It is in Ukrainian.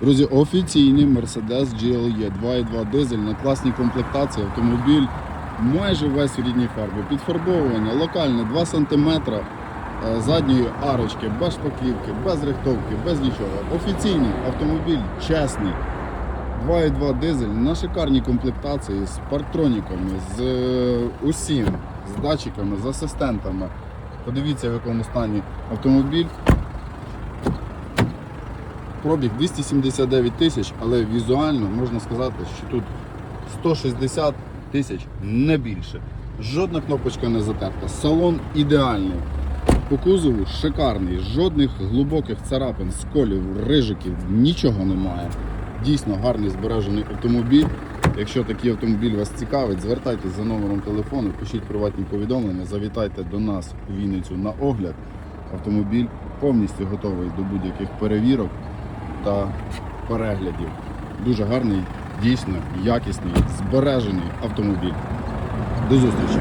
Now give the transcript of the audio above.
Друзі, офіційний Mercedes GLE 2.2 дизель на класній комплектації. Автомобіль майже весь у рідній фарбі. Підфарбовування локальне 2 см задньої арочки, без шпаклівки, без рихтовки, без нічого. Офіційний автомобіль чесний. 2.2 дизель на шикарній комплектації з парктроніками, з е, усім, з датчиками, з асистентами. Подивіться, в якому стані автомобіль. Пробіг 279 тисяч, але візуально можна сказати, що тут 160 тисяч не більше. Жодна кнопочка не затерта. Салон ідеальний. По кузову шикарний, жодних глибоких царапин, сколів, рижиків, нічого немає. Дійсно гарний збережений автомобіль. Якщо такий автомобіль вас цікавить, звертайтесь за номером телефону, пишіть приватні повідомлення, завітайте до нас у Вінницю на огляд. Автомобіль повністю готовий до будь-яких перевірок та переглядів. Дуже гарний, дійсно якісний, збережений автомобіль. До зустрічі!